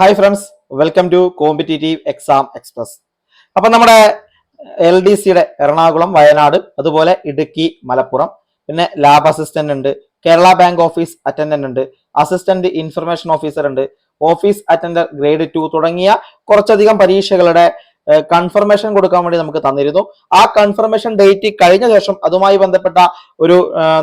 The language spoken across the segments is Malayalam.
Hi friends welcome to competitive exam express അപ്പൊ നമ്മുടെ എൽ ഡി സിയുടെ എറണാകുളം വയനാട് അതുപോലെ ഇടുക്കി മലപ്പുറം പിന്നെ ലാബ് അസിസ്റ്റന്റ് ഉണ്ട് കേരള ബാങ്ക് ഓഫീസ് അറ്റൻഡന്റ് ഉണ്ട് അസിസ്റ്റന്റ് ഇൻഫർമേഷൻ ഓഫീസർ ഉണ്ട് ഓഫീസ് അറ്റൻഡർ ഗ്രേഡ് ടു തുടങ്ങിയ കുറച്ചധികം പരീക്ഷകളുടെ കൺഫർമേഷൻ കൊടുക്കാൻ വേണ്ടി നമുക്ക് തന്നിരുന്നു. ആ കൺഫർമേഷൻ ഡേറ്റ് കഴിഞ്ഞ ശേഷം അതുമായി ബന്ധപ്പെട്ട ഒരു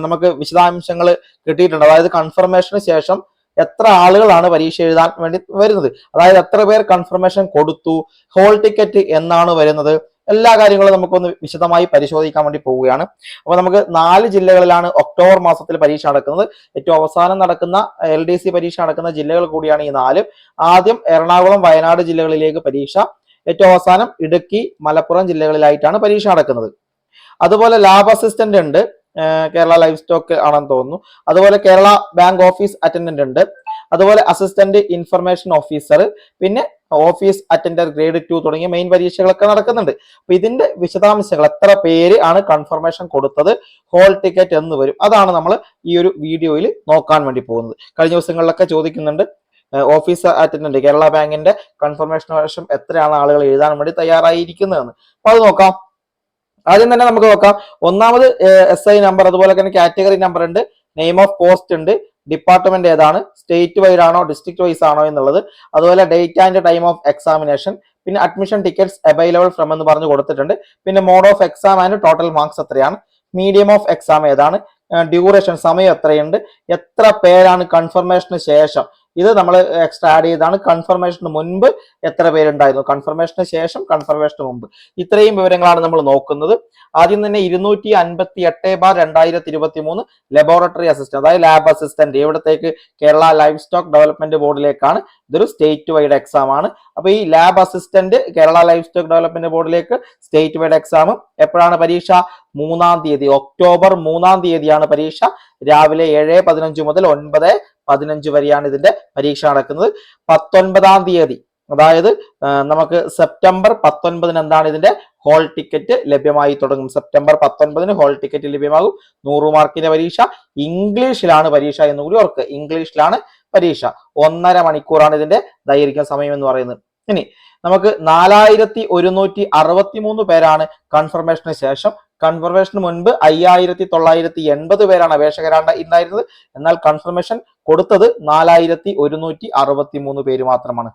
നമുക്ക് വിശദാംശങ്ങൾ കിട്ടിയിട്ടുണ്ട്. അതായത് കൺഫർമേഷന് ശേഷം എത്ര ആളുകളാണ് പരീക്ഷ എഴുതാൻ വേണ്ടി വരുന്നത്? അതായത് എത്ര പേർ കൺഫർമേഷൻ കൊടുത്തു? ഹോൾ ടിക്കറ്റ് എന്നാണ് വരുന്നത്? എല്ലാ കാര്യങ്ങളും നമുക്കൊന്ന് വിശദമായി പരിശോധിക്കാൻ വേണ്ടി പോവുകയാണ്. അപ്പൊ നമുക്ക് നാല് ജില്ലകളിലാണ് ഒക്ടോബർ മാസത്തിൽ പരീക്ഷ നടക്കുന്നത്. ഏറ്റവും അവസാനം നടക്കുന്ന എൽ ഡി സി പരീക്ഷ നടക്കുന്ന ജില്ലകൾ കൂടിയാണ് ഈ നാല്. ആദ്യം എറണാകുളം വയനാട് ജില്ലകളിലേക്ക് പരീക്ഷ. ഏറ്റവും അവസാനം ഇടുക്കി മലപ്പുറം ജില്ലകളിലായിട്ടാണ് പരീക്ഷ നടക്കുന്നത്. അതുപോലെ ലാബ് അസിസ്റ്റന്റ് ഉണ്ട്. കേരള ലൈഫ് സ്റ്റോക്ക് ആണെന്ന് തോന്നുന്നു. അതുപോലെ കേരള ബാങ്ക് ഓഫീസ് അറ്റൻഡന്റ് ഉണ്ട്. അതുപോലെ അസിസ്റ്റന്റ് ഇൻഫർമേഷൻ ഓഫീസർ പിന്നെ ഓഫീസ് അറ്റൻഡർ ഗ്രേഡ് ടു തുടങ്ങിയ മെയിൻ പരീക്ഷകളൊക്കെ നടക്കുന്നുണ്ട്. അപ്പൊ ഇതിന്റെ വിശദാംശങ്ങൾ എത്ര പേര് ആണ് കൺഫർമേഷൻ കൊടുത്തത് ഹോൾ ടിക്കറ്റ് എന്ന് വരും. അതാണ് നമ്മൾ ഈ ഒരു വീഡിയോയിൽ നോക്കാൻ വേണ്ടി പോകുന്നത്. കഴിഞ്ഞ ദിവസങ്ങളിലൊക്കെ ചോദിക്കുന്നുണ്ട് ഓഫീസ് അറ്റൻഡന്റ് കേരള ബാങ്കിന്റെ കൺഫർമേഷൻ വർഷം എത്രയാണ് ആളുകൾ എഴുതാൻ വേണ്ടി തയ്യാറായിരിക്കുന്നതെന്ന്. അപ്പൊ അത് നോക്കാം. ആദ്യം തന്നെ നമുക്ക് നോക്കാം. ഒന്നാമത് എസ് ഐ നമ്പർ അതുപോലെ തന്നെ കാറ്റഗറി നമ്പർ ഉണ്ട്. നെയിം ഓഫ് പോസ്റ്റ് ഉണ്ട്. ഡിപ്പാർട്ട്മെന്റ് ഏതാണ്? സ്റ്റേറ്റ് വൈഡ് ആണോ? ഡിസ്ട്രിക്ട് വൈസ് ആണോ എന്നുള്ളത്. അതുപോലെ date and time of examination പിന്നെ അഡ്മിഷൻ ടിക്കറ്റ്സ് അവൈലബിൾ ഫ്രം എന്ന് പറഞ്ഞു കൊടുത്തിട്ടുണ്ട്. പിന്നെ mode of exam and total marks എത്രയാണ്? മീഡിയം ഓഫ് എക്സാം ഏതാണ്? ഡ്യൂറേഷൻ സമയം എത്രയുണ്ട്? എത്ര പേരാണ് കൺഫർമേഷന് ശേഷം? ഇത് നമ്മൾ എക്സ്ട്രാ ആഡ് ചെയ്താണ് കൺഫർമേഷന് മുൻപ് എത്ര പേരുണ്ടായിരുന്നു? കൺഫർമേഷന് ശേഷം കൺഫർമേഷന് മുമ്പ്. ഇത്രയും വിവരങ്ങളാണ് നമ്മൾ നോക്കുന്നത്. ആദ്യം തന്നെ ഇരുന്നൂറ്റി അൻപത്തി എട്ട് ബാർ രണ്ടായിരത്തി ഇരുപത്തി മൂന്ന് ലബോറട്ടറി അസിസ്റ്റന്റ് അതായത് ലാബ് അസിസ്റ്റന്റ് ഇവിടത്തേക്ക് കേരള ലൈഫ് സ്റ്റോക്ക് ഡെവലപ്മെന്റ് ബോർഡിലേക്കാണ് ഇതൊരു സ്റ്റേറ്റ് വൈഡ് എക്സാം ആണ്. അപ്പൊ ഈ lab assistant Kerala life stock development ബോർഡിലേക്ക് സ്റ്റേറ്റ് വൈഡ് എക്സാം എപ്പോഴാണ് പരീക്ഷ? മൂന്നാം തീയതി ഒക്ടോബർ മൂന്നാം തീയതിയാണ് പരീക്ഷ. രാവിലെ ഏഴ് പതിനഞ്ച് മുതൽ ഒൻപത് പതിനഞ്ച് വരെയാണ് ഇതിന്റെ പരീക്ഷ നടക്കുന്നത്. പത്തൊൻപതാം തീയതി അതായത് നമുക്ക് സെപ്റ്റംബർ പത്തൊൻപതിന് എന്താണ് ഇതിന്റെ ഹോൾ ടിക്കറ്റ് ലഭ്യമായി തുടങ്ങും. സെപ്റ്റംബർ പത്തൊൻപതിന് ഹോൾ ടിക്കറ്റ് ലഭ്യമാകും. നൂറ് മാർക്കിന്റെ പരീക്ഷ. ഇംഗ്ലീഷിലാണ് പരീക്ഷ എന്ന് കൂടി ഓർക്കുക. ഇംഗ്ലീഷിലാണ് പരീക്ഷ. ഒന്നര മണിക്കൂറാണ് ഇതിന്റെ ദൈർഘ്യ സമയം എന്ന് പറയുന്നത്. ഇനി നമുക്ക് നാലായിരത്തി ഒരുന്നൂറ്റി അറുപത്തി മൂന്ന് പേരാണ് കൺഫർമേഷന് ശേഷം. കൺഫർമേഷന് മുൻപ് അയ്യായിരത്തി തൊള്ളായിരത്തി എൺപത് പേരാണ് അപേക്ഷകരാണ് ഉണ്ടായിരുന്നത്. എന്നാൽ കൺഫർമേഷൻ കൊടുത്തത് നാലായിരത്തി ഒരുന്നൂറ്റി അറുപത്തി മൂന്ന് പേര് മാത്രമാണ്.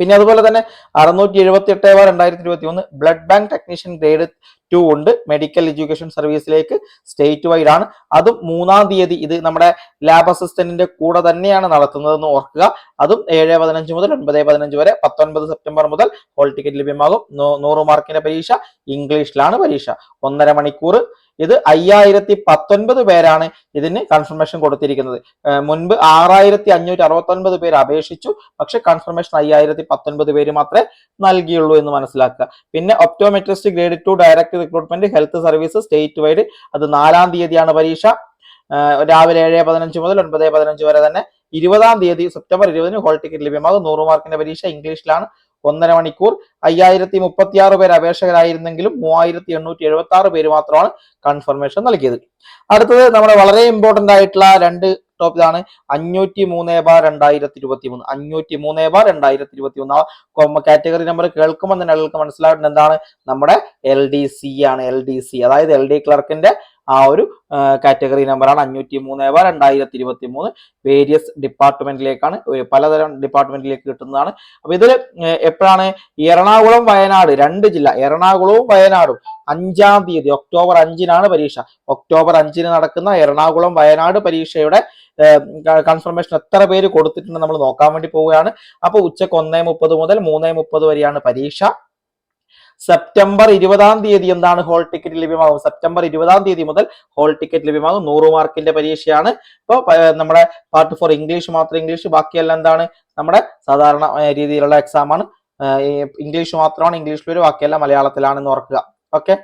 പിന്നെ അതുപോലെ തന്നെ അറുന്നൂറ്റി എഴുപത്തി എട്ട് ബാർ രണ്ടായിരത്തി ഇരുപത്തി ഒന്ന് blood bank technician grade two ഉണ്ട്. മെഡിക്കൽ എഡ്യൂക്കേഷൻ സർവീസിലേക്ക് സ്റ്റേറ്റ് വൈഡ് ആണ് അതും മൂന്നാം തീയതി ഇത് നമ്മുടെ ലാബ് അസിസ്റ്റന്റിന്റെ കൂടെ തന്നെയാണ് നടത്തുന്നതെന്ന് ഓർക്കുക. അതും ഏഴ് പതിനഞ്ച് മുതൽ ഒൻപത് പതിനഞ്ച് വരെ പത്തൊൻപത് സെപ്റ്റംബർ മുതൽ ഹോൾ ടിക്കറ്റ് ലഭ്യമാകും. നൂറ് മാർക്കിന്റെ പരീക്ഷ ഇംഗ്ലീഷിലാണ് പരീക്ഷ. ഒന്നര മണിക്കൂർ ഇത് അയ്യായിരത്തി പത്തൊൻപത് പേരാണ് ഇതിന് കൺഫർമേഷൻ കൊടുത്തിരിക്കുന്നത്. മുൻപ് ആറായിരത്തി അഞ്ഞൂറ്റി അറുപത്തൊൻപത് പേര് അപേക്ഷിച്ചു. പക്ഷെ കൺഫർമേഷൻ അയ്യായിരത്തി പത്തൊൻപത് പേര് മാത്രമേ നൽകിയുള്ളൂ എന്ന് മനസ്സിലാക്കുക. പിന്നെ optometrist grade two direct recruitment health service state wide അത് നാലാം തീയതിയാണ് പരീക്ഷ. രാവിലെ ഏഴ് പതിനഞ്ച് മുതൽ ഒൻപത് പതിനഞ്ച് വരെ തന്നെ. ഇരുപതാം തീയതി സെപ്റ്റംബർ ഇരുപതിന് ഹോൾ ടിക്കറ്റ് ലഭ്യമാകും. നൂറ് മാർക്കിന്റെ പരീക്ഷ ഇംഗ്ലീഷിലാണ്. ഒന്നര മണിക്കൂർ. അയ്യായിരത്തി മുപ്പത്തി ആറ് പേര് അപേക്ഷകരായിരുന്നെങ്കിലും മൂവായിരത്തി എണ്ണൂറ്റി എഴുപത്തി ആറ് പേര് മാത്രമാണ് കൺഫർമേഷൻ നൽകിയത്. അടുത്തത് നമ്മുടെ വളരെ ഇമ്പോർട്ടന്റ് ആയിട്ടുള്ള രണ്ട് ടോപ്പിക് ആണ് അഞ്ഞൂറ്റി മൂന്ന് ബാർ രണ്ടായിരത്തി ഇരുപത്തി മൂന്ന് അഞ്ഞൂറ്റി മൂന്ന് ബാർ രണ്ടായിരത്തി ഇരുപത്തി മൂന്ന് കാറ്റഗറി നമ്പർ കേൾക്കുമ്പോൾ തന്നെ ആളുകൾക്ക് മനസ്സിലാവുന്നത് എന്താണ്? നമ്മുടെ എൽ ഡി സി ആണ്. എൽ ഡി സി അതായത് എൽ ഡി ക്ലർക്കിന്റെ ആ ഒരു കാറ്റഗറി നമ്പറാണ് അഞ്ഞൂറ്റി മൂന്ന് ബാർ രണ്ടായിരത്തി ഇരുപത്തി മൂന്ന് വേരിയസ് ഡിപ്പാർട്ട്മെന്റിലേക്കാണ് പലതരം ഡിപ്പാർട്ട്മെന്റിലേക്ക് കിട്ടുന്നതാണ്. അപ്പൊ ഇതിൽ എപ്പോഴാണ്? എറണാകുളം വയനാട് രണ്ട് ജില്ല. എറണാകുളവും വയനാടും. അഞ്ചാം തീയതി ഒക്ടോബർ അഞ്ചിനാണ് പരീക്ഷ. ഒക്ടോബർ അഞ്ചിന് നടക്കുന്ന എറണാകുളം വയനാട് പരീക്ഷയുടെ കൺഫർമേഷൻ എത്ര പേര് കൊടുത്തിട്ടുണ്ട് നമ്മൾ നോക്കാൻ വേണ്ടി പോവുകയാണ്. അപ്പൊ ഉച്ചയ്ക്ക് ഒന്നേ മുപ്പത് മുതൽ മൂന്നേ മുപ്പത് വരെയാണ് പരീക്ഷ. സെപ്റ്റംബർ ഇരുപതാം തീയതി എന്താണ് ഹോൾ ടിക്കറ്റ് ലഭ്യമാകും? സെപ്റ്റംബർ ഇരുപതാം തീയതി മുതൽ ഹോൾ ടിക്കറ്റ് ലഭ്യമാകും. നൂറ് മാർക്കിന്റെ പരീക്ഷയാണ്. ഇപ്പോൾ നമ്മുടെ പാർട്ട് ഫോർ ഇംഗ്ലീഷ് മാത്രം ഇംഗ്ലീഷ് ബാക്കിയെല്ലാം എന്താണ്? നമ്മുടെ സാധാരണ രീതിയിലുള്ള എക്സാമാണ് ഇംഗ്ലീഷ് മാത്രമാണ് ഇംഗ്ലീഷിൽ ഒരു ബാക്കിയെല്ലാം മലയാളത്തിലാണെന്ന് ഓർക്കുക. ഓക്കെ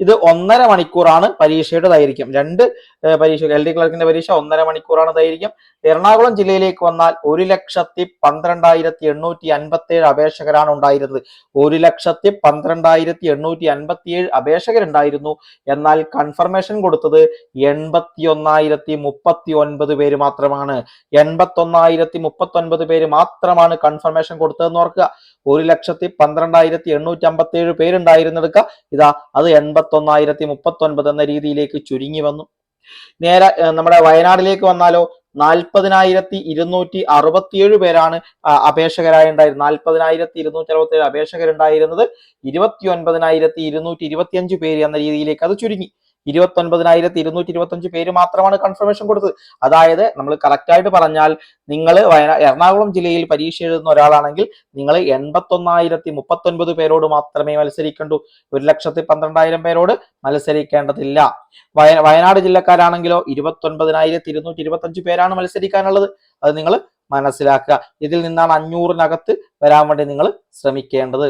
ഇത് ഒന്നര മണിക്കൂറാണ് പരീക്ഷയുടെ ദൈർഘ്യം രണ്ട് പരീക്ഷ എൽ ഡി ക്ലർക്കിന്റെ പരീക്ഷ ഒന്നര മണിക്കൂറാണ് ദൈർഘ്യം എറണാകുളം ജില്ലയിലേക്ക് വന്നാൽ ഒരു ലക്ഷത്തി പന്ത്രണ്ടായിരത്തി എണ്ണൂറ്റി അൻപത്തി ഏഴ് അപേക്ഷകരാണ് ഉണ്ടായിരുന്നത്. ഒരു ലക്ഷത്തി പന്ത്രണ്ടായിരത്തി എണ്ണൂറ്റി അൻപത്തി ഏഴ് അപേക്ഷകരുണ്ടായിരുന്നു. എന്നാൽ കൺഫർമേഷൻ കൊടുത്തത് എൺപത്തി ഒന്നായിരത്തി മുപ്പത്തി ഒൻപത് പേര് മാത്രമാണ്. എൺപത്തി ഒന്നായിരത്തി മുപ്പത്തി ഒൻപത് പേര് മാത്രമാണ് കൺഫർമേഷൻ കൊടുത്തതെന്ന് ഓർക്കുക. ഒരു ലക്ഷത്തി പന്ത്രണ്ടായിരത്തി എണ്ണൂറ്റി അമ്പത്തി ഏഴ് പേരുണ്ടായിരുന്നെടുക്കുക. ഇതാ അത് എൺപത്തൊന്നായിരത്തി മുപ്പത്തി ഒൻപത് എന്ന രീതിയിലേക്ക് ചുരുങ്ങി വന്നു. നേരെ നമ്മുടെ വയനാടിലേക്ക് വന്നാലോ നാൽപ്പതിനായിരത്തി ഇരുന്നൂറ്റി അറുപത്തിയേഴ് പേരാണ് അപേക്ഷകരായി ഉണ്ടായിരുന്നത് നാൽപ്പതിനായിരത്തി ഇരുന്നൂറ്റി അറുപത്തി ഏഴ് അപേക്ഷകരുണ്ടായിരുന്നത് ഇരുപത്തി ഒൻപതിനായിരത്തി ഇരുന്നൂറ്റി ഇരുപത്തിയഞ്ച് പേര് എന്ന രീതിയിലേക്ക് അത് ചുരുങ്ങി. ഇരുപത്തി ഒൻപതിനായിരത്തി ഇരുന്നൂറ്റി ഇരുപത്തഞ്ച് പേര് മാത്രമാണ് കൺഫർമേഷൻ കൊടുത്തത്. അതായത് നമ്മൾ കറക്റ്റായിട്ട് പറഞ്ഞാൽ നിങ്ങൾ എറണാകുളം ജില്ലയിൽ പരീക്ഷ എഴുതുന്ന ഒരാളാണെങ്കിൽ നിങ്ങൾ എൺപത്തൊന്നായിരത്തി മുപ്പത്തൊൻപത് പേരോട് മാത്രമേ മത്സരിക്കേണ്ടൂ. ഒരു ലക്ഷത്തി പന്ത്രണ്ടായിരം പേരോട് മത്സരിക്കേണ്ടതില്ല. വയ വയനാട് ജില്ലക്കാരാണെങ്കിലോ ഇരുപത്തൊൻപതിനായിരത്തി ഇരുന്നൂറ്റി ഇരുപത്തഞ്ച് പേരാണ് മത്സരിക്കാനുള്ളത്. അത് നിങ്ങൾ മനസ്സിലാക്കുക. ഇതിൽ നിന്നാണ് അഞ്ഞൂറിനകത്ത് വരാൻ വേണ്ടി നിങ്ങൾ ശ്രമിക്കേണ്ടത്.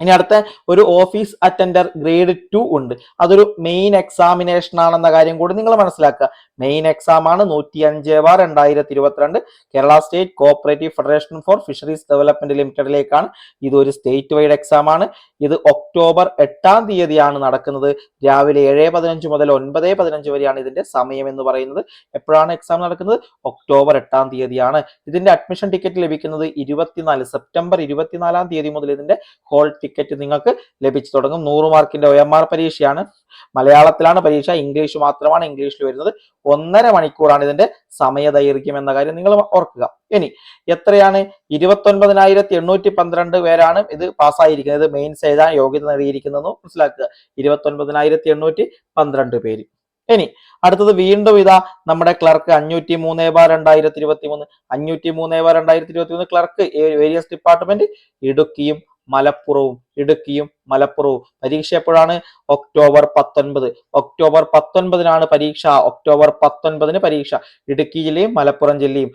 ഇനി അടുത്ത ഒരു ഓഫീസ് അറ്റൻഡർ ഗ്രേഡ് ടു ഉണ്ട്. അതൊരു മെയിൻ എക്സാമിനേഷൻ ആണെന്ന കാര്യം കൂടി നിങ്ങൾ മനസ്സിലാക്കുക. മെയിൻ എക്സാം ആണ് നൂറ്റി അഞ്ച് ബാർ രണ്ടായിരത്തി ഇരുപത്തിരണ്ട് Kerala state cooperative federation for fisheries development ലിമിറ്റഡിലേക്കാണ് ഇത് ഒരു സ്റ്റേറ്റ് വൈഡ് എക്സാം ആണ്. ഇത് ഒക്ടോബർ എട്ടാം തീയതിയാണ് നടക്കുന്നത്. രാവിലെ ഏഴ് പതിനഞ്ച് മുതൽ ഒൻപത് പതിനഞ്ച് വരെയാണ് ഇതിന്റെ സമയം എന്ന് പറയുന്നത്. എപ്പോഴാണ് എക്സാം നടക്കുന്നത്? ഒക്ടോബർ എട്ടാം തീയതിയാണ്. ഇതിന്റെ അഡ്മിഷൻ ടിക്കറ്റ് ലഭിക്കുന്നത് ഇരുപത്തിനാല് സെപ്റ്റംബർ ഇരുപത്തിനാലാം തീയതി മുതൽ ഇതിന്റെ ഹോൾ ടിക്കറ്റ് നിങ്ങൾക്ക് ലഭിച്ചു തുടങ്ങും. നൂറ് മാർക്കിന്റെ ഒ എം ആർ പരീക്ഷയാണ്. മലയാളത്തിലാണ് പരീക്ഷ. ഇംഗ്ലീഷ് മാത്രമാണ് ഇംഗ്ലീഷിൽ വരുന്നത്. ഒന്നര മണിക്കൂറാണ് ഇതിന്റെ സമയ ദൈർഘ്യം എന്ന കാര്യം നിങ്ങൾ ഓർക്കുക. ഇനി എത്രയാണ്? ഇരുപത്തൊൻപതിനായിരത്തി എണ്ണൂറ്റി പന്ത്രണ്ട് പേരാണ് ഇത് പാസ്സായിരിക്കുന്നത്. മെയിൻസ് എഴുതാൻ യോഗ്യത നേടിയിരിക്കുന്നതെന്ന് മനസ്സിലാക്കുക. ഇരുപത്തൊൻപതിനായിരത്തി എണ്ണൂറ്റി പന്ത്രണ്ട് പേര്. ഇനി അടുത്തത് വീണ്ടും ഇതാ നമ്മുടെ ക്ലർക്ക് അഞ്ഞൂറ്റി മൂന്ന് ബാർ രണ്ടായിരത്തി ഇരുപത്തി മൂന്ന് അഞ്ഞൂറ്റി മൂന്ന് ബാർ രണ്ടായിരത്തി ഇരുപത്തി മൂന്ന് ക്ലർക്ക് വേരിയസ് ഡിപ്പാർട്ട്മെന്റ് ഇടുക്കിയും മലപ്പുറവും ഇടുക്കിയും മലപ്പുറവും. പരീക്ഷ എപ്പോഴാണ്? ഒക്ടോബർ പത്തൊൻപത്. ഒക്ടോബർ പത്തൊൻപതിനാണ് പരീക്ഷ. ഒക്ടോബർ പത്തൊൻപതിന് പരീക്ഷ. ഇടുക്കി ജില്ലയും മലപ്പുറം ജില്ലയും.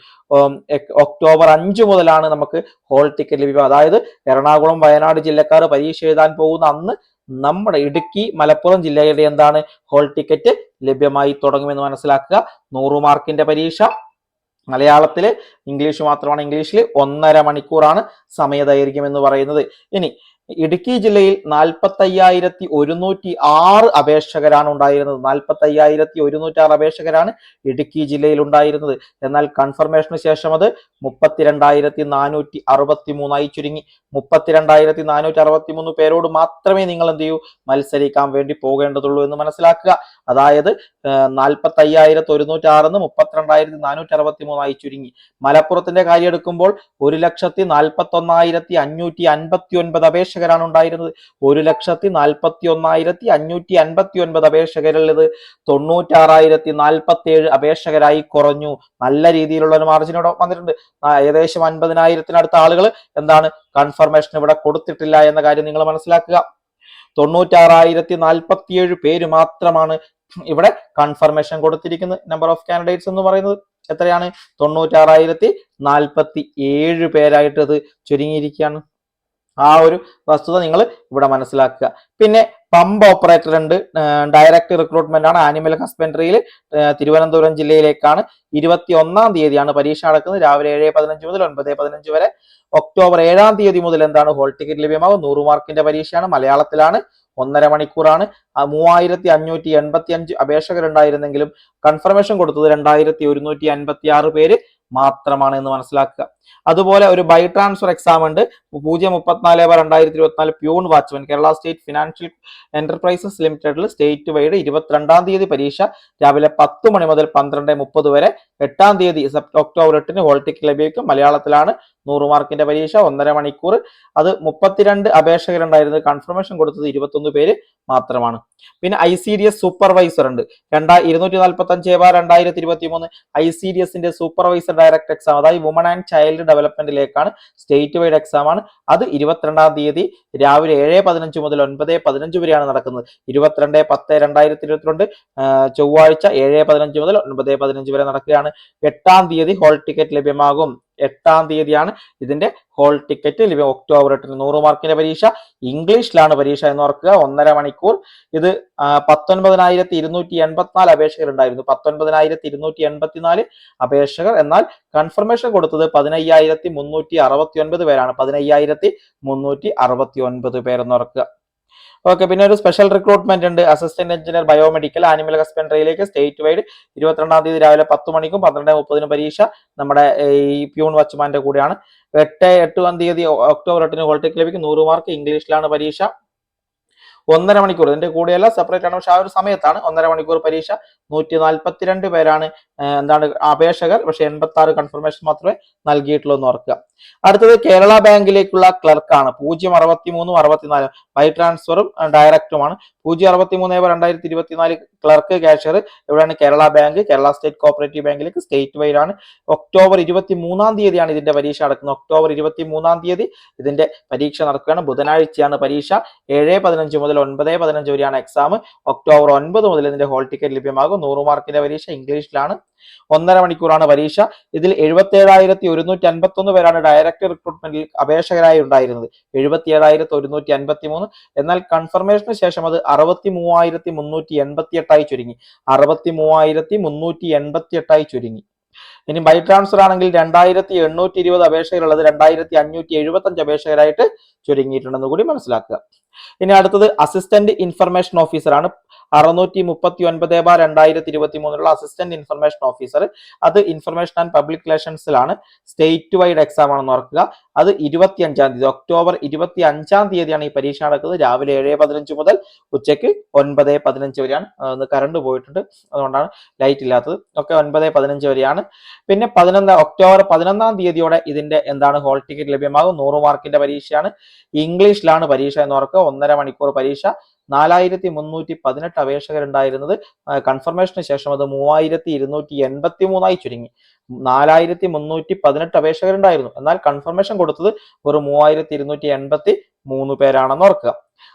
ഒക്ടോബർ അഞ്ച് മുതലാണ് നമുക്ക് ഹോൾ ടിക്കറ്റ് ലഭിക്കുക. അതായത് എറണാകുളം വയനാട് ജില്ലക്കാർ പരീക്ഷ എഴുതാൻ പോകുന്ന അന്ന് നമ്മുടെ ഇടുക്കി മലപ്പുറം ജില്ലയുടെ എന്താണ് ഹോൾ ടിക്കറ്റ് ലഭ്യമായി തുടങ്ങുമെന്ന് മനസ്സിലാക്കുക. നൂറ് മാർക്കിന്റെ പരീക്ഷ. മലയാളത്തിൽ ഇംഗ്ലീഷ് മാത്രമാണ് ഇംഗ്ലീഷിൽ ഒന്നര മണിക്കൂറാണ് സമയദൈർഘ്യം എന്ന് പറയുന്നത്. ഇനി ഇടുക്കി ജില്ലയിൽ നാൽപ്പത്തി അയ്യായിരത്തി ഒരുന്നൂറ്റി ആറ് അപേക്ഷകരാണ് ഉണ്ടായിരുന്നത്. നാൽപ്പത്തി അയ്യായിരത്തി ഒരുന്നൂറ്റി ആറ് അപേക്ഷകരാണ് ഇടുക്കി ജില്ലയിൽ ഉണ്ടായിരുന്നത്. എന്നാൽ കൺഫർമേഷന് ശേഷം അത് മുപ്പത്തിരണ്ടായിരത്തി നാനൂറ്റി അറുപത്തി മൂന്നായി ചുരുങ്ങി. മുപ്പത്തിരണ്ടായിരത്തി നാനൂറ്റി അറുപത്തി മൂന്ന് പേരോട് മാത്രമേ നിങ്ങൾ എന്ത് ചെയ്യൂ? മത്സരിക്കാൻ വേണ്ടി പോകേണ്ടതുള്ളൂ എന്ന് മനസ്സിലാക്കുക. അതായത് നാൽപ്പത്തി അയ്യായിരത്തി ഒരുന്നൂറ്റി ആറിന്ന് മുപ്പത്തിരണ്ടായിരത്തി നാനൂറ്റി അറുപത്തി മൂന്നായി ചുരുങ്ങി. മലപ്പുറത്തിന്റെ കാര്യം എടുക്കുമ്പോൾ ഒരു ലക്ഷത്തി നാൽപ്പത്തി ഒന്നായിരത്തി അഞ്ഞൂറ്റി അൻപത്തി ഒൻപത് അപേക്ഷകരാണ് ഉണ്ടായിരുന്നത്. ഒരു ലക്ഷത്തി നാൽപ്പത്തി ഒന്നായിരത്തി അഞ്ഞൂറ്റി അൻപത്തി ഒൻപത് അപേക്ഷകരിലുള്ളത് തൊണ്ണൂറ്റാറായിരത്തി നാൽപ്പത്തി ഏഴ് അപേക്ഷകരായി കുറഞ്ഞു. നല്ല രീതിയിലുള്ള ഒരു മാർജിൻ ഇവിടെ വന്നിട്ടുണ്ട്. ഏകദേശം അൻപതിനായിരത്തിനടുത്ത ആളുകൾ എന്താണ് കൺഫർമേഷൻ ഇവിടെ കൊടുത്തിട്ടില്ല എന്ന കാര്യം നിങ്ങൾ മനസ്സിലാക്കുക. തൊണ്ണൂറ്റാറായിരത്തി നാൽപ്പത്തിയേഴ് പേര് മാത്രമാണ് ഇവിടെ കൺഫർമേഷൻ കൊടുത്തിരിക്കുന്നത്. നമ്പർ ഓഫ് കാൻഡിഡേറ്റ്സ് എന്ന് പറയുന്നത് എത്രയാണ്? തൊണ്ണൂറ്റാറായിരത്തി നാൽപ്പത്തി ഏഴ് പേരായിട്ട് അത് ചുരുങ്ങിയിരിക്കുകയാണ്. ആ ഒരു വസ്തുത നിങ്ങൾ ഇവിടെ മനസ്സിലാക്കുക. പിന്നെ പമ്പ് ഓപ്പറേറ്റർ ഉണ്ട്. ഡയറക്റ്റ് റിക്രൂട്ട്മെന്റ് ആണ്. ആനിമൽ ഹസ്ബൻഡറിയിൽ തിരുവനന്തപുരം ജില്ലയിലേക്കാണ് ഇരുപത്തി ഒന്നാം തീയതിയാണ് പരീക്ഷ നടക്കുന്നത്. രാവിലെ ഏഴ് പതിനഞ്ച് മുതൽ ഒൻപത് പതിനഞ്ച് വരെ. ഒക്ടോബർ ഏഴാം തീയതി മുതൽ എന്താണ്? ഹോൾ ടിക്കറ്റ് ലഭ്യമാകും. നൂറ് മാർക്കിന്റെ പരീക്ഷയാണ്. മലയാളത്തിലാണ്. ഒന്നര മണിക്കൂറാണ്. മൂവായിരത്തി അഞ്ഞൂറ്റി എൺപത്തി അഞ്ച് അപേക്ഷകരുണ്ടായിരുന്നെങ്കിലും കൺഫർമേഷൻ കൊടുത്തത് രണ്ടായിരത്തി ഒരുന്നൂറ്റി അൻപത്തി ആറ് പേര്. മാത്രമാണ് എന്ന് മനസ്സിലാക്കുക. അതുപോലെ ഒരു ബൈ ട്രാൻസ്ഫർ എക്സാം ഉണ്ട്. പൂജ്യം മുപ്പത്തിനാല് ബാർ രണ്ടായിരത്തി ഇരുപത്തിനാല് peon watchman Kerala state financial enterprises ലിമിറ്റഡിൽ സ്റ്റേറ്റ് വൈഡ് ഇരുപത്തിരണ്ടാം തീയതി പരീക്ഷ രാവിലെ പത്ത് മണി മുതൽ പന്ത്രണ്ട് മുപ്പത് വരെ എട്ടാം തീയതി ഒക്ടോബർ എട്ടിന് ഹോൾ ടിക്കറ്റ് ലഭിക്കും മലയാളത്തിലാണ് നൂറ് മാർക്കിന്റെ പരീക്ഷ ഒന്നര മണിക്കൂർ. അത് മുപ്പത്തിരണ്ട് അപേക്ഷകരുണ്ടായിരുന്നു. കൺഫർമേഷൻ കൊടുത്തത് ഇരുപത്തൊന്ന് പേര് മാത്രമാണ്. പിന്നെ I C D S supervisor ഉണ്ട്. രണ്ടാ ഇരുന്നൂറ്റി നാൽപ്പത്തി അഞ്ച് ബാർ രണ്ടായിരത്തി ഇരുപത്തി മൂന്ന് ഐ സി ഡി എസിന്റെ സൂപ്പർവൈസർ ഡയറക്ട് എക്സാം അതായത് വുമൺ ആൻഡ് ചൈൽഡ് ഡെവലപ്മെന്റിലേക്കാണ് സ്റ്റേറ്റ് വൈഡ് എക്സാം ആണ്. അത് ഇരുപത്തിരണ്ടാം തീയതി രാവിലെ ഏഴ് പതിനഞ്ച് മുതൽ ഒൻപത് പതിനഞ്ച് വരെയാണ് നടക്കുന്നത്. ഇരുപത്തിരണ്ട് പത്ത് രണ്ടായിരത്തി ഇരുപത്തിരണ്ട് ചൊവ്വാഴ്ച ഏഴ് പതിനഞ്ച് മുതൽ ഒൻപത് പതിനഞ്ച് വരെ നടക്കുകയാണ്. എട്ടാം തീയതി ഹോൾ ടിക്കറ്റ് ലഭ്യമാകും. എട്ടാം തീയതിയാണ്. ഇതിന്റെ ഹോൾ ടിക്കറ്റ് ലഭ്യം ഒക്ടോബർ എട്ടിന് നൂറ് മാർക്കിന്റെ പരീക്ഷ. ഇംഗ്ലീഷിലാണ് പരീക്ഷ എന്ന് ഓർക്കുക. ഒന്നര മണിക്കൂർ. ഇത് പത്തൊൻപതിനായിരത്തി ഇരുന്നൂറ്റി എൺപത്തിനാല് അപേക്ഷകർ ഉണ്ടായിരുന്നു. പത്തൊൻപതിനായിരത്തി ഇരുന്നൂറ്റി എൺപത്തിനാല് അപേക്ഷകർ. എന്നാൽ കൺഫർമേഷൻ കൊടുത്തത് പതിനയ്യായിരത്തി മുന്നൂറ്റി അറുപത്തി ഒൻപത് പേരാണ്. പതിനയ്യായിരത്തി മുന്നൂറ്റി അറുപത്തി ഒൻപത് പേരെന്ന് ഓർക്കുക. ഓക്കെ പിന്നെ ഒരു സ്പെഷ്യൽ റിക്രൂട്ട്മെന്റ് ഉണ്ട്. അസിസ്റ്റന്റ് എഞ്ചിനീയർ ബയോമെഡിക്കൽ ആനിമൽ ഹസ്ബൻഡറിയിലേക്ക് സ്റ്റേറ്റ് വൈഡ് ഇരുപത്തിരണ്ടാം തീയതി രാവിലെ പത്ത് മണിക്കും പന്ത്രണ്ട് മുപ്പതിനും പരീക്ഷ നമ്മുടെ ഈ പ്യൂൺ വാച്ച്മാന്റെ കൂടെയാണ്. എട്ട് എട്ടാം തീയതി ഒക്ടോബർ എട്ടിന് ഹോൾട്ടിക് ലഭിക്കും നൂറ് മാർക്ക് ഇംഗ്ലീഷിലാണ് പരീക്ഷ. ഒന്നര മണിക്കൂർ. ഇതിന്റെ കൂടെയല്ല സെപ്പറേറ്റ് ആണ്. പക്ഷെ ആ ഒരു സമയത്താണ് ഒന്നര മണിക്കൂർ പരീക്ഷ. നൂറ്റി നാൽപ്പത്തിരണ്ട് പേരാണ് എന്താണ് അപേക്ഷകർ. പക്ഷെ എൺപത്തി ആറ് കൺഫർമേഷൻ മാത്രമേ നൽകിയിട്ടുള്ളൂ എന്ന് ഓർക്കുക. അടുത്തത് കേരള ബാങ്കിലേക്കുള്ള ക്ലർക്കാണ് പൂജ്യം അറുപത്തി മൂന്നും അറുപത്തിനാലും ബൈ ട്രാൻസ്ഫറും ഡയറക്റ്റുമാണ് പൂജ്യം അറുപത്തി മൂന്ന് രണ്ടായിരത്തി ഇരുപത്തിനാല് ക്ലർക്ക് ക്യാഷർ എവിടെയാണ് Kerala bank Kerala state cooperative ബാങ്കിലേക്ക് സ്റ്റേറ്റ് വൈഡ് ആണ്. ഒക്ടോബർ ഇരുപത്തി മൂന്നാം തീയതിയാണ് ഇതിന്റെ പരീക്ഷ നടക്കുന്നത്. ഒക്ടോബർ ഇരുപത്തി മൂന്നാം തീയതി ഇതിന്റെ പരീക്ഷ നടക്കുകയാണ്. ബുധനാഴ്ചയാണ് പരീക്ഷ. ഏഴ് പതിനഞ്ച് മുതൽ ഒൻപത് പതിനഞ്ച് വരെയാണ് എക്സാം ഒക്ടോബർ ഒൻപത് മുതൽ ഇതിന്റെ ഹോൾ ടിക്കറ്റ് ലഭ്യമാകും. നൂറ് മാർക്കിന്റെ പരീക്ഷ ഇംഗ്ലീഷിലാണ്. ഒന്നര മണിക്കൂറാണ് പരീക്ഷ. ഇതിൽ എഴുപത്തി ഏഴായിരത്തി ഒരുന്നൂറ്റി അൻപത്തി ഒന്ന് പേരാണ് ഡയറക്റ്റ് റിക്രൂട്ട്മെന്റിൽ അപേക്ഷകരായി ഉണ്ടായിരുന്നത്. എഴുപത്തി ഏഴായിരത്തി ഒരുന്നൂറ്റി അൻപത്തി മൂന്ന് എന്നാൽ കൺഫർമേഷന് ശേഷം അത് അറുപത്തി മൂവായിരത്തി മുന്നൂറ്റി എൺപത്തി എട്ടായി ചുരുങ്ങി. അറുപത്തി മൂവായിരത്തി മുന്നൂറ്റി എൺപത്തി എട്ടായി ചുരുങ്ങി. ഇനി ബൈ ട്രാൻസ്ഫർ ആണെങ്കിൽ രണ്ടായിരത്തി എണ്ണൂറ്റി ഇരുപത് അപേക്ഷകളുള്ളത് രണ്ടായിരത്തി അഞ്ഞൂറ്റി എഴുപത്തി അഞ്ച് അപേക്ഷകരായിട്ട് ചുരുങ്ങിയിട്ടുണ്ടെന്ന് കൂടി മനസ്സിലാക്കുക. ഇനി അടുത്തത് അസിസ്റ്റന്റ് ഇൻഫർമേഷൻ ഓഫീസറാണ് അറുന്നൂറ്റി മുപ്പത്തി ഒൻപത് ബാർ രണ്ടായിരത്തി ഇരുപത്തി മൂന്നിലുള്ള അസിസ്റ്റന്റ് ഇൻഫർമേഷൻ ഓഫീസർ. അത് ഇൻഫർമേഷൻ ആൻഡ് പബ്ലിക് റിലേഷൻസിലാണ് സ്റ്റേറ്റ് വൈഡ് എക്സാം ആണെന്ന് ഓർക്കുക. അത് ഇരുപത്തി അഞ്ചാം തീയതി ഒക്ടോബർ ഇരുപത്തി അഞ്ചാം തീയതിയാണ് ഈ പരീക്ഷ നടക്കുന്നത്. രാവിലെ ഏഴ് പതിനഞ്ച് മുതൽ ഉച്ചയ്ക്ക് ഒൻപത് പതിനഞ്ച് വരെയാണ്. ഒന്ന് കറണ്ട് പോയിട്ടുണ്ട്. അതുകൊണ്ടാണ് ലൈറ്റ് ഇല്ലാത്തത്. ഒക്കെ ഒൻപത് പതിനഞ്ച് വരെയാണ്. പിന്നെ പതിനൊന്ന് ഒക്ടോബർ പതിനൊന്നാം തീയതിയോടെ ഇതിന്റെ എന്താണ് ഹോൾ ടിക്കറ്റ് ലഭ്യമാകും. നൂറ് മാർക്കിന്റെ പരീക്ഷയാണ്. ഇംഗ്ലീഷിലാണ് പരീക്ഷ എന്ന് ഓർക്കുക. ഒന്നര മണിക്കൂർ പരീക്ഷ. നാലായിരത്തി മുന്നൂറ്റി പതിനെട്ട് അപേക്ഷകരുണ്ടായിരുന്നത് കൺഫർമേഷന് ശേഷം അത് മൂവായിരത്തി ഇരുന്നൂറ്റി എൺപത്തി മൂന്നായി ചുരുങ്ങി. നാലായിരത്തി മുന്നൂറ്റി പതിനെട്ട് അപേക്ഷകരുണ്ടായിരുന്നു. എന്നാൽ കൺഫർമേഷൻ കൊടുത്തത് ഒരു മൂവായിരത്തി ഇരുന്നൂറ്റി എൺപത്തി മൂന്ന് പേരാണെന്ന് ഓർക്കുക.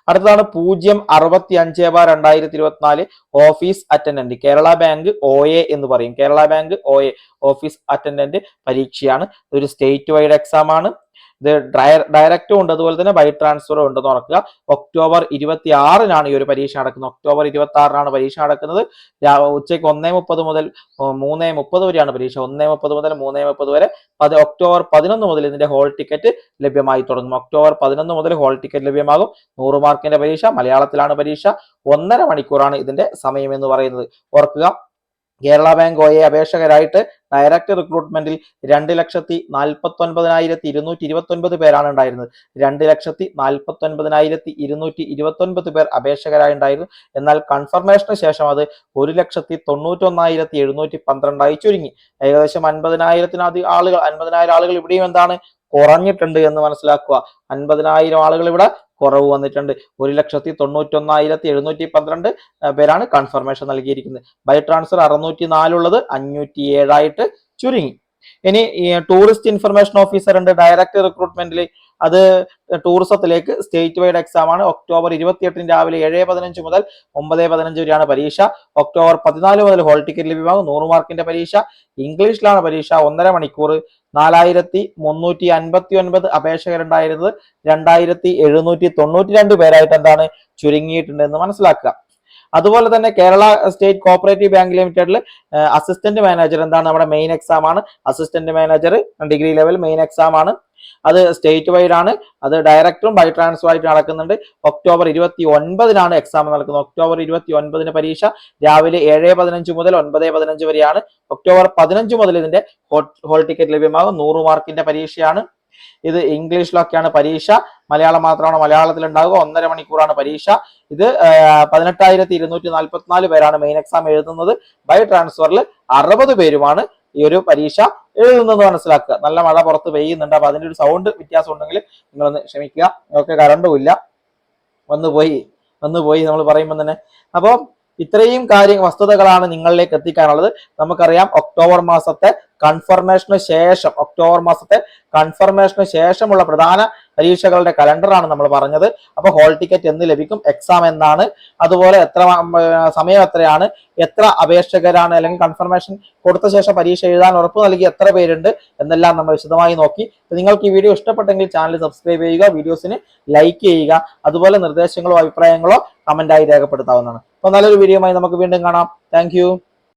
അടുത്തതാണ് പൂജ്യം അറുപത്തി അഞ്ച് ബാർ രണ്ടായിരത്തി ഇരുപത്തിനാല് office attendant. Kerala bank O A എന്ന് പറയും. Kerala bank O A office attendant പരീക്ഷയാണ്. ഒരു സ്റ്റേറ്റ് വൈഡ് എക്സാം ആണ്. ഇത് ഡയറക്റ്റും ഉണ്ട്. അതുപോലെ തന്നെ ബൈ ട്രാൻസ്ഫറും ഉണ്ടെന്ന് ഓർക്കുക. ഒക്ടോബർ ഇരുപത്തി ആറിനാണ് ഈ ഒരു പരീക്ഷ നടക്കുന്നത്. ഒക്ടോബർ ഇരുപത്തി ആറിനാണ് പരീക്ഷ നടക്കുന്നത്. ഉച്ചയ്ക്ക് ഒന്നേ മുപ്പത് മുതൽ മൂന്നേ മുപ്പത് വരെയാണ് പരീക്ഷ. ഒന്നേ മുപ്പത് മുതൽ മൂന്നേ മുപ്പത് വരെ. അത് ഒക്ടോബർ പതിനൊന്ന് മുതൽ ഇതിന്റെ ഹോൾ ടിക്കറ്റ് ലഭ്യമായി തുടങ്ങും. ഒക്ടോബർ പതിനൊന്ന് മുതൽ ഹോൾ ടിക്കറ്റ് ലഭ്യമാകും. നൂറ് മാർക്കിന്റെ പരീക്ഷ. മലയാളത്തിലാണ് പരീക്ഷ. ഒന്നര മണിക്കൂറാണ് ഇതിന്റെ സമയം എന്ന് പറയുന്നത്. ഓർക്കുക കേരള ബാങ്ക് ഒ എ അപേക്ഷകരായിട്ട് ഡയറക്റ്റ് റിക്രൂട്ട്മെന്റിൽ രണ്ട് ലക്ഷത്തി നാൽപ്പത്തി ഒൻപതിനായിരത്തി ഇരുന്നൂറ്റി ഇരുപത്തി ഒൻപത് പേരാണ് ഉണ്ടായിരുന്നത്. രണ്ട് ലക്ഷത്തി നാൽപ്പത്തി ഒൻപതിനായിരത്തി ഇരുന്നൂറ്റി ഇരുപത്തി ഒൻപത് പേർ അപേക്ഷകരായി ഉണ്ടായിരുന്നു. എന്നാൽ കൺഫർമേഷന് ശേഷം അത് ഒരു ലക്ഷത്തി തൊണ്ണൂറ്റി ഒന്നായിരത്തി എഴുന്നൂറ്റി പന്ത്രണ്ടായി ചുരുങ്ങി. ഏകദേശം അൻപതിനായിരത്തിനധികം ആളുകൾ അൻപതിനായിരം ആളുകൾ ഇവിടെയും എന്താണ്? കുറഞ്ഞിട്ടുണ്ട് എന്ന് മനസ്സിലാക്കുക. അൻപതിനായിരം ആളുകൾ ഇവിടെ കുറവ് വന്നിട്ടുണ്ട്. ഒരു ലക്ഷത്തി തൊണ്ണൂറ്റി ഒന്നായിരത്തി എഴുന്നൂറ്റി പന്ത്രണ്ട് പേരാണ് കൺഫർമേഷൻ നൽകിയിരിക്കുന്നത്. ബൈ ട്രാൻസ്ഫർ അറുന്നൂറ്റി നാലുള്ളത് അഞ്ഞൂറ്റി ഏഴായിട്ട് ചുരുങ്ങി. ഇനി ടൂറിസ്റ്റ് ഇൻഫർമേഷൻ ഓഫീസർ ഉണ്ട്. ഡയറക്റ്റ് റിക്രൂട്ട്മെന്റിൽ അത് ടൂറിസത്തിലേക്ക് സ്റ്റേറ്റ് വൈഡ് എക്സാം ആണ്. ഒക്ടോബർ ഇരുപത്തിയെട്ടിന് രാവിലെ ഏഴ് പതിനഞ്ച് മുതൽ ഒമ്പത് പതിനഞ്ച് വരെയാണ് പരീക്ഷ. ഒക്ടോബർ പതിനാല് മുതൽ ഹോൾ ടിക്കറ്റ് ലഭ്യമാകും. നൂറ് മാർക്കിന്റെ പരീക്ഷ. ഇംഗ്ലീഷിലാണ് പരീക്ഷ. ഒന്നര മണിക്കൂർ. നാലായിരത്തി മുന്നൂറ്റി അൻപത്തി ഒൻപത് അപേക്ഷകരുണ്ടായിരുന്നത്. രണ്ടായിരത്തി എഴുന്നൂറ്റി തൊണ്ണൂറ്റി രണ്ട് പേരായിട്ട് എന്താണ് ചുരുങ്ങിയിട്ടുണ്ടെന്ന് മനസ്സിലാക്കുക. അതുപോലെ തന്നെ കേരള സ്റ്റേറ്റ് കോപ്പറേറ്റീവ് ബാങ്ക് ലിമിറ്റഡിൽ അസിസ്റ്റന്റ് മാനേജർ എന്താണ് നമ്മുടെ മെയിൻ എക്സാം ആണ്. Assistant manager degree level main exam ആണ്. അത് സ്റ്റേറ്റ് വൈഡ് ആണ്. അത് ഡയറക്ടറും ബൈ ട്രാൻസ്ഫർ ആയിട്ട് നടക്കുന്നുണ്ട്. ഒക്ടോബർ ഇരുപത്തി ഒൻപതിനാണ് എക്സാം നടക്കുന്നത്. ഒക്ടോബർ ഇരുപത്തി ഒൻപതിന് പരീക്ഷ രാവിലെ ഏഴ് പതിനഞ്ച് മുതൽ ഒൻപത് പതിനഞ്ച് വരെയാണ്. ഒക്ടോബർ പതിനഞ്ച് മുതൽ ഇതിന്റെ ഹോൾ ടിക്കറ്റ് ലഭ്യമാകും. നൂറ് മാർക്കിന്റെ പരീക്ഷയാണ്. ഇത് ഇംഗ്ലീഷിലൊക്കെയാണ് പരീക്ഷ. മലയാളം മാത്രമാണ് മലയാളത്തിൽ ഉണ്ടാകുക ഒന്നര മണിക്കൂറാണ് പരീക്ഷ. ഇത് പതിനെട്ടായിരത്തി ഇരുന്നൂറ്റി നാൽപ്പത്തിനാല് പേരാണ് മെയിൻ എക്സാം എഴുതുന്നത്. ബൈ ട്രാൻസ്ഫറിൽ അറുപത് പേരുമാണ് ഈ ഒരു പരീക്ഷ എഴുതുന്നത് മനസ്സിലാക്കുക. നല്ല മഴ പുറത്ത് പെയ്യുന്നുണ്ട് അപ്പൊ അതിന്റെ ഒരു സൗണ്ട് വ്യത്യാസം ഉണ്ടെങ്കിൽ നിങ്ങളൊന്ന് ക്ഷമിക്കുക. നിങ്ങൾക്ക് കറണ്ടും ഇല്ല. വന്നു പോയി. വന്നു പോയി നമ്മൾ പറയുമ്പോൾ തന്നെ. അപ്പോൾ ഇത്രയും കാര്യം വസ്തുതകളാണ് നിങ്ങളിലേക്ക് എത്തിക്കാനുള്ളത്. നമുക്കറിയാം ഒക്ടോബർ മാസത്തെ കൺഫർമേഷന് ശേഷം ഒക്ടോബർ മാസത്തെ കൺഫർമേഷന് ശേഷമുള്ള പ്രധാന പരീക്ഷകളുടെ കലണ്ടറാണ് നമ്മൾ പറഞ്ഞത്. അപ്പൊ ഹോൾ ടിക്കറ്റ് എന്ന് ലഭിക്കും എക്സാം എന്നാണ്. അതുപോലെ എത്ര സമയം എത്രയാണ് എത്ര അപേക്ഷകരാണ് അല്ലെങ്കിൽ കൺഫർമേഷൻ കൊടുത്ത ശേഷം പരീക്ഷ എഴുതാൻ ഉറപ്പ് നൽകി എത്ര പേരുണ്ട് എന്നെല്ലാം നമ്മൾ വിശദമായി നോക്കി. നിങ്ങൾക്ക് ഈ വീഡിയോ ഇഷ്ടപ്പെട്ടെങ്കിൽ ചാനൽ സബ്സ്ക്രൈബ് ചെയ്യുക വീഡിയോസിന് ലൈക്ക് ചെയ്യുക. അതുപോലെ നിർദ്ദേശങ്ങളോ അഭിപ്രായങ്ങളോ കമന്റായി രേഖപ്പെടുത്താവുന്നതാണ്. അപ്പോൾ നല്ലൊരു വീഡിയോയുമായി നമുക്ക് വീണ്ടും കാണാം. താങ്ക്